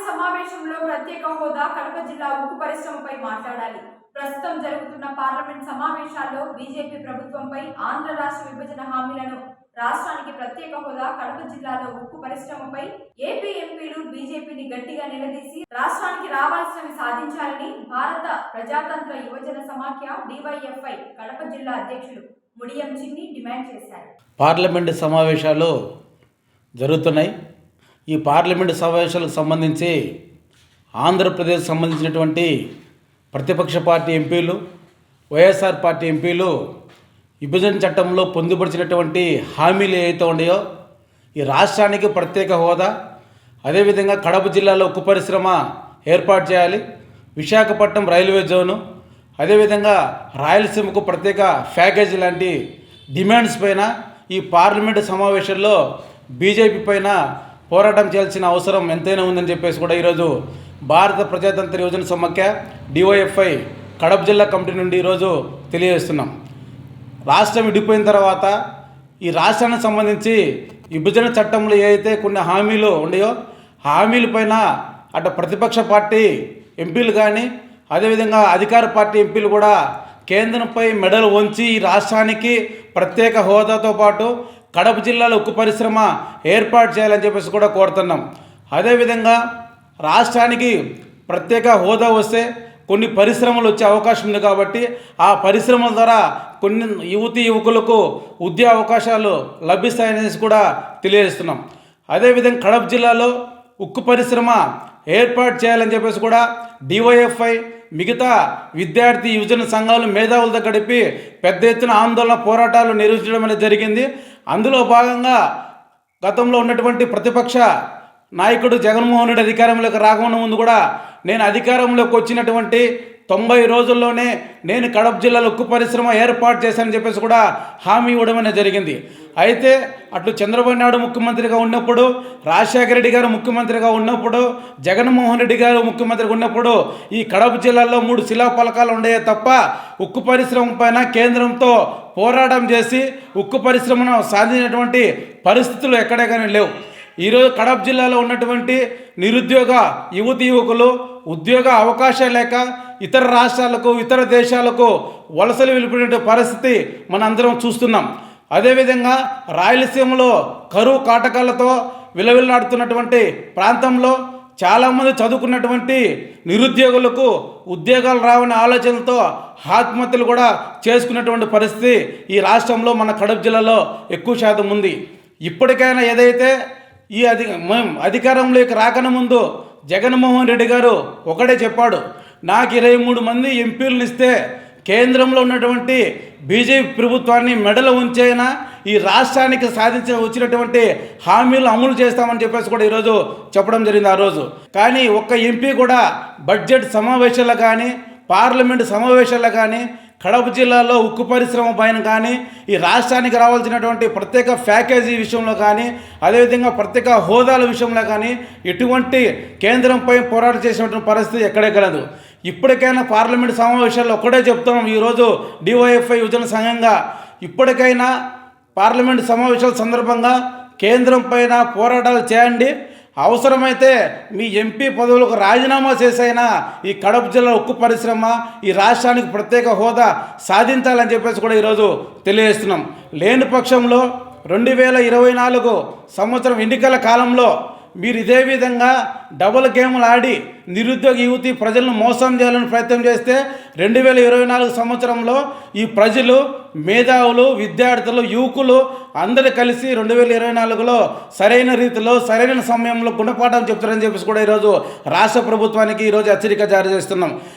Parliament సమావేశంలో ప్రత్యేక హోదా కడప జిల్లా ఉక్కు పరిశ్రమపై మాట్లాడాలి. ప్రస్తుతం జరుగుతున్న పార్లమెంట్ సమావేశాల్లో బీజేపీ ప్రభుత్వంపై ఆంధ్ర రాష్ట్ర విభజన హామీలను రాష్ట్రానికి ప్రత్యేక హోదా కడప జిల్లాలో ఉక్కు పరిశ్రమపై ఏపీ ఎంపీలు బీజేపీని గట్టిగా నిలదీసి రాష్ట్రానికి రావాల్సినవి సాధించాలని భారత ప్రజాతంత్ర యువజన సమాఖ్య డివైఎఫ్ఐ కడప జిల్లా అధ్యక్షులు ముడియం చిన్ని డిమాండ్ చేశారు. పార్లమెంటు సమావేశాలు జరుగుతున్నాయి. ఈ పార్లమెంటు సమావేశాలకు సంబంధించి ఆంధ్రప్రదేశ్ సంబంధించినటువంటి ప్రతిపక్ష పార్టీ ఎంపీలు వైఎస్ఆర్ పార్టీ ఎంపీలు విభజన చట్టంలో పొందుపరిచినటువంటి హామీలు ఏవైతే ఉన్నాయో ఈ రాష్ట్రానికి ప్రత్యేక హోదా అదేవిధంగా కడప జిల్లాలో ఉక్కు పరిశ్రమ ఏర్పాటు చేయాలి విశాఖపట్నం రైల్వే జోను అదేవిధంగా రాయలసీమకు ప్రత్యేక ప్యాకేజీ లాంటి డిమాండ్స్ పైన ఈ పార్లమెంటు సమావేశంలో బీజేపీ పైన పోరాటం చేయాల్సిన అవసరం ఎంతైనా ఉందని చెప్పేసి కూడా ఈరోజు భారత ప్రజాతంత్ర యువజన సమాఖ్య డివైఎఫ్ఐ కడప జిల్లా కమిటీ నుండి ఈరోజు తెలియజేస్తున్నాం. రాష్ట్రం విడిపోయిన తర్వాత ఈ రాష్ట్రానికి సంబంధించి విభజన చట్టంలో ఏదైతే కొన్ని హామీలు ఉన్నాయో హామీలపైన అటు ప్రతిపక్ష పార్టీ ఎంపీలు కానీ అదేవిధంగా అధికార పార్టీ ఎంపీలు కూడా కేంద్రంపై మెడలు వంచి ఈ రాష్ట్రానికి ప్రత్యేక హోదాతో పాటు కడప జిల్లాలో ఉక్కు పరిశ్రమ ఏర్పాటు చేయాలని చెప్పేసి కూడా కోరుతున్నాం. అదేవిధంగా రాష్ట్రానికి ప్రత్యేక హోదా వస్తే కొన్ని పరిశ్రమలు వచ్చే అవకాశం ఉంది కాబట్టి ఆ పరిశ్రమల ద్వారా కొన్ని యువతి యువకులకు ఉద్యోగ అవకాశాలు లభిస్తాయనేసి కూడా తెలియజేస్తున్నాం. అదేవిధంగా కడప జిల్లాలో ఉక్కు పరిశ్రమ ఏర్పాటు చేయాలని చెప్పేసి కూడా డివైఎఫ్ఐ మిగతా విద్యార్థి యువజన సంఘాలు మేధావులతో గడిపి పెద్ద ఎత్తున ఆందోళన పోరాటాలు నిర్వహించడం అనేది జరిగింది. అందులో భాగంగా గతంలో ఉన్నటువంటి ప్రతిపక్ష నాయకుడు జగన్మోహన్ రెడ్డి అధికారంలోకి రాకుండా ముందు కూడా నేను అధికారంలోకి వచ్చినటువంటి తొంభై రోజుల్లోనే నేను కడప జిల్లాలో ఉక్కు పరిశ్రమ ఏర్పాటు చేశానని చెప్పేసి కూడా హామీ ఇవ్వడం అనేది జరిగింది. అయితే అటు చంద్రబాబు నాయుడు ముఖ్యమంత్రిగా ఉన్నప్పుడు రాజశేఖర రెడ్డి గారు ముఖ్యమంత్రిగా ఉన్నప్పుడు జగన్మోహన్ రెడ్డి గారు ముఖ్యమంత్రిగా ఉన్నప్పుడు ఈ కడప జిల్లాలో మూడు శిలా ఫలకాలు ఉండేవి తప్ప ఉక్కు పరిశ్రమ పైన కేంద్రంతో పోరాటం చేసి ఉక్కు పరిశ్రమను సాధించినటువంటి పరిస్థితులు ఎక్కడే కానీ లేవు. ఈరోజు కడప జిల్లాలో ఉన్నటువంటి నిరుద్యోగ యువతి యువకులు ఉద్యోగ అవకాశాలు లేక ఇతర రాష్ట్రాలకు ఇతర దేశాలకు వలసలు వెళ్ళిపోయిన పరిస్థితి మనందరం చూస్తున్నాం. అదేవిధంగా రాయలసీమలో కరువు కాటకాలతో విలవిల్లాడుతున్నటువంటి ప్రాంతంలో చాలామంది చదువుకున్నటువంటి నిరుద్యోగులకు ఉద్యోగాలు రావని ఆలోచనలతో ఆత్మహత్యలు కూడా చేసుకున్నటువంటి పరిస్థితి ఈ రాష్ట్రంలో మన కడప జిల్లాలో ఎక్కువ శాతం ఉంది. ఇప్పటికైనా ఏదైతే ఈ అధి మేము అధికారంలోకి రాకనే ముందు జగన్మోహన్ రెడ్డి గారు ఒకటే చెప్పాడు నాకు ఇరవై మూడు మంది ఎంపీలను ఇస్తే కేంద్రంలో ఉన్నటువంటి బీజేపీ ప్రభుత్వాన్ని మెడలు ఉంచైనా ఈ రాష్ట్రానికి సాధించిన వచ్చినటువంటి హామీలు అమలు చేస్తామని చెప్పేసి కూడా ఈరోజు చెప్పడం జరిగింది ఆ రోజు. కానీ ఒక్క ఎంపీ కూడా బడ్జెట్ సమావేశాల్లో కానీ పార్లమెంటు సమావేశాల్లో కానీ కడప జిల్లాలో ఉక్కు పరిశ్రమ పైన కానీ ఈ రాష్ట్రానికి రావాల్సినటువంటి ప్రత్యేక ప్యాకేజీ విషయంలో కానీ అదేవిధంగా ప్రత్యేక హోదాల విషయంలో కానీ ఎటువంటి కేంద్రంపై పోరాటం చేసినటువంటి పరిస్థితి ఎక్కడే కలదు. ఇప్పటికైనా పార్లమెంట్ సమావేశాల్లో ఒకటే చెప్తున్నాం. ఈరోజు డివైఎఫ్ఐ యువజన సంఘంగా ఇప్పటికైనా పార్లమెంట్ సమావేశాల సందర్భంగా కేంద్రం పైన పోరాటాలు చేయండి. అవసరమైతే మీ ఎంపీ పదవులకు రాజీనామా చేసైనా ఈ కడప జిల్లా ఉక్కు పరిశ్రమ ఈ రాష్ట్రానికి ప్రత్యేక హోదా సాధించాలని చెప్పేసి కూడా ఈరోజు తెలియజేస్తున్నాం. లేని పక్షంలో రెండు వేల ఇరవై నాలుగు సంవత్సరం ఎన్నికల కాలంలో మీరు ఇదే విధంగా డబుల్ గేమ్లు ఆడి నిరుద్యోగ యువతి ప్రజలను మోసం చేయాలని ప్రయత్నం చేస్తే రెండు వేల ఇరవై నాలుగు సంవత్సరంలో ఈ ప్రజలు మేధావులు విద్యార్థులు యువకులు అందరూ కలిసి రెండు వేల ఇరవై నాలుగులో సరైన రీతిలో సరైన సమయంలో గుణపాఠం చెప్తారని చెప్పేసి కూడా ఈరోజు రాష్ట్ర ప్రభుత్వానికి ఈరోజు హెచ్చరిక జారీ చేస్తున్నాం.